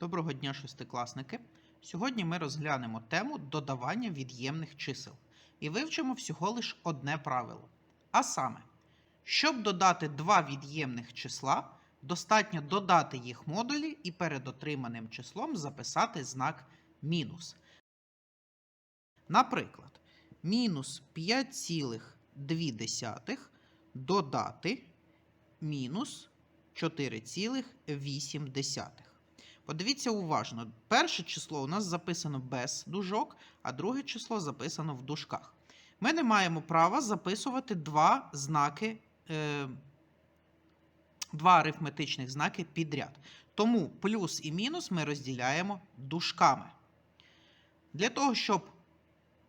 Доброго дня, шестикласники! Сьогодні ми розглянемо тему додавання від'ємних чисел і вивчимо всього лиш одне правило. А саме, щоб додати два від'ємних числа, достатньо додати їх модулі і перед отриманим числом записати знак мінус. Наприклад, мінус 5,2 додати мінус 4,8. Подивіться уважно. Перше число у нас записано без дужок, а друге число записано в дужках. Ми не маємо права записувати два знаки, е, два арифметичних знаки підряд. Тому плюс і мінус ми розділяємо дужками. Для того, щоб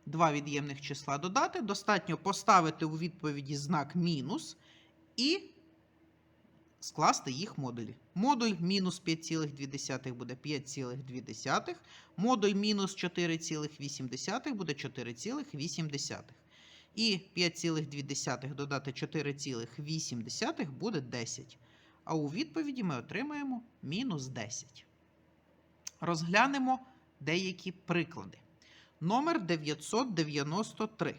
два від'ємних числа додати, достатньо поставити у відповіді знак мінус і скласти їх модулі. Модуль мінус 5,2 буде 5,2, модуль мінус 4,8 буде 4,8. І 5,2 додати 4,8 буде 10. А у відповіді ми отримаємо мінус 10. Розглянемо деякі приклади. Номер 993.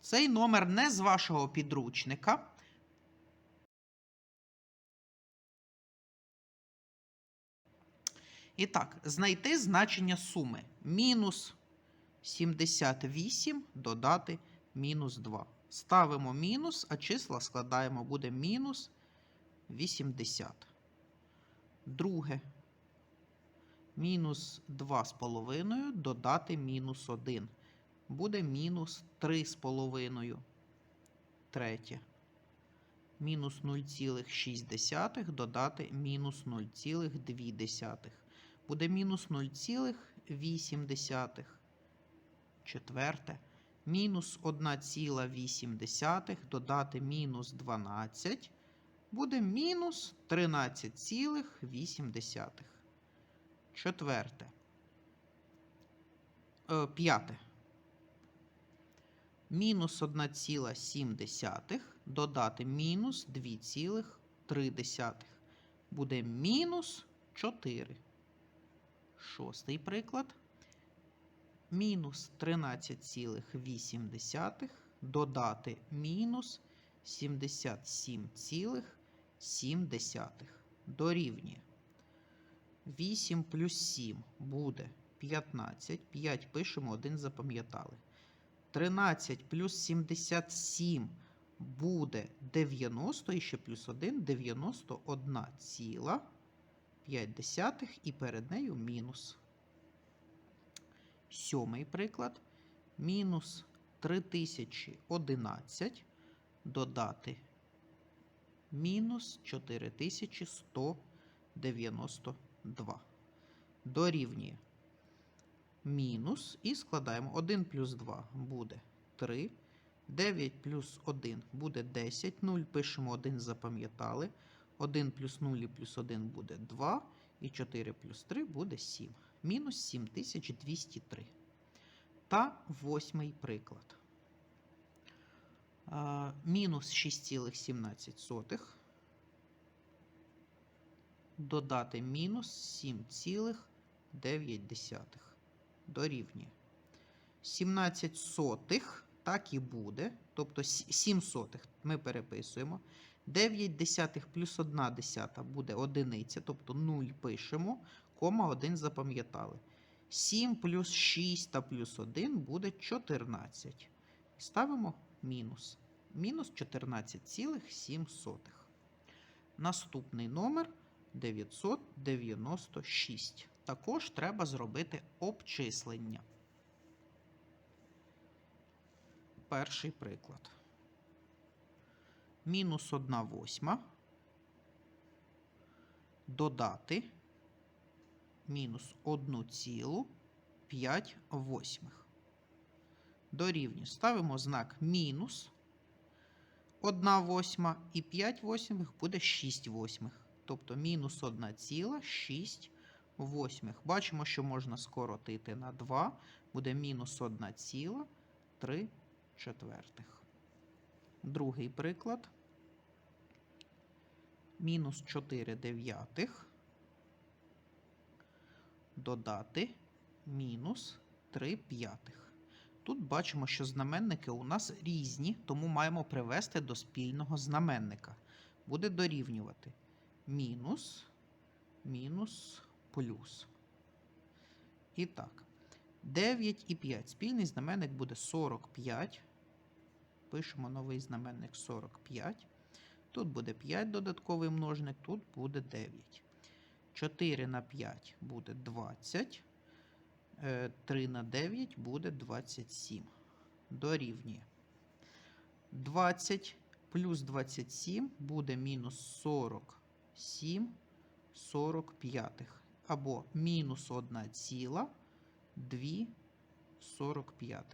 Цей номер не з вашого підручника. І так, знайти значення суми. Мінус 78 додати мінус 2. Ставимо мінус, а числа складаємо, буде мінус 80. Друге. Мінус 2,5 додати мінус 1. Буде мінус 3,5. Третє. Мінус 0,6 додати мінус 0,2 буде мінус 0,8. Четверте. Мінус 1,8 додати мінус 12. Буде мінус 13,8. Четверте. Е, п'яте. Мінус 1,7 додати мінус 2,3. Буде мінус 4. Шостий приклад. Мінус 13,8 додати мінус 77,7 дорівнює. 8 плюс 7 буде 15. 5 пишемо, 1 запам'ятали. 13 плюс 77 буде 90 і ще плюс 1 91 ціла. 5 десятих і перед нею мінус. Сьомий приклад. Мінус 3011 додати мінус 4192. Дорівнює мінус і складаємо 1 плюс 2 буде 3. 9 плюс 1 буде 10. 0 пишемо 1, запам'ятали. 1 плюс 0 плюс 1 буде 2. І 4 плюс 3 буде 7. Мінус 7203. Та восьмий приклад. Мінус 6,17. Додати мінус 7,9. Дорівнює. 17 сотих так і буде. Тобто 7 сотих ми переписуємо. 9 десятих плюс 1 десята буде одиниця, тобто 0 пишемо, кома 1 запам'ятали. 7 плюс 6 та плюс 1 буде 14. Ставимо мінус. Мінус 14,7. Наступний номер 996. Також треба зробити обчислення. Перший приклад мінус 1 восьма додати мінус 1,5 восьмих. Дорівнює. Ставимо знак мінус 1 восьма і 5 восьмих буде 6 восьмих. Тобто мінус 1,6 восьмих. Бачимо, що можна скоротити на 2. Буде мінус 1,3 четвертих. Другий приклад мінус 4 дев'ятих додати мінус 3 п'ятих. Тут бачимо, що знаменники у нас різні, тому маємо привести до спільного знаменника. Буде дорівнювати мінус, мінус, плюс. І так, 9 і 5. Спільний знаменник буде 45. Пишемо новий знаменник 45. Тут буде 5 додатковий множник, тут буде 9. 4 на 5 буде 20. 3 на 9 буде 27. Дорівнює. 20 плюс 27 буде мінус 47 45. Або мінус 1 ціла 2 45.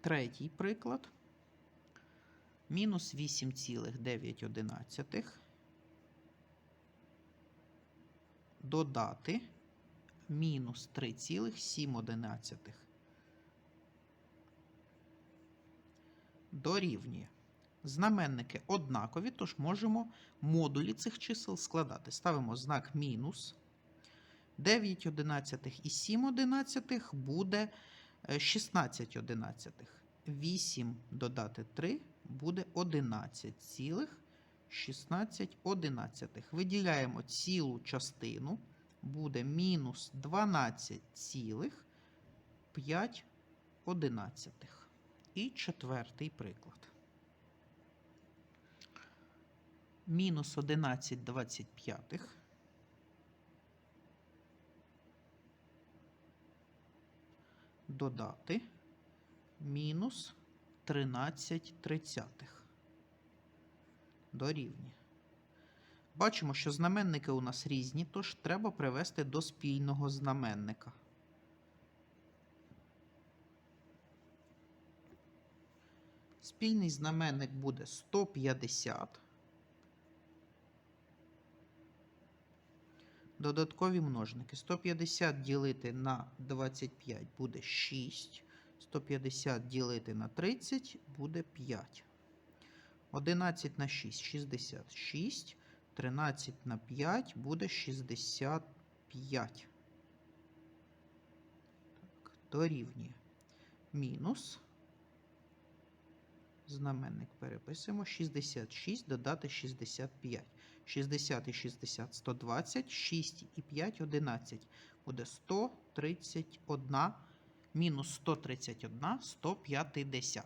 Третій приклад. Мінус 8,9 додати мінус 3,7 дорівнює. Знаменники однакові, тож можемо модулі цих чисел складати. Ставимо знак мінус. 9 одинадцятих і 7 одинадцятих буде е, 16 одинадцятих. 8 додати 3 буде 11 цілих 16 одинадцятих. Виділяємо цілу частину, буде мінус 12 цілих 5 одинадцятих. І четвертий приклад. Мінус 11 25. Додати мінус 13 тридцятих дорівнює. Бачимо, що знаменники у нас різні, тож треба привести до спільного знаменника. Спільний знаменник буде 150. Додаткові множники. 150 ділити на 25 буде 6. 150 ділити на 30 буде 5. 11 на 6 66. 13 на 5 буде 65. Так, дорівнює. Мінус. Знаменник переписуємо. 66 додати 65. 60 і 60 120, 6 і 5 11. Буде 131, мінус 131, 150.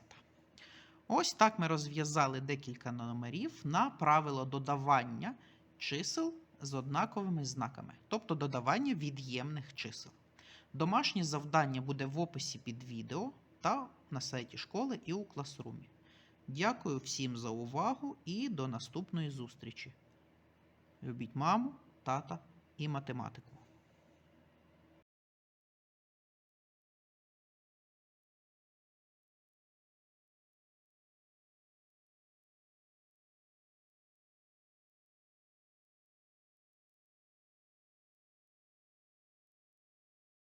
Ось так ми розв'язали декілька номерів на правило додавання чисел з однаковими знаками, тобто додавання від'ємних чисел. Домашнє завдання буде в описі під відео та на сайті школи і у класрумі. Дякую всім за увагу і до наступної зустрічі. Любіть маму, тата і математику.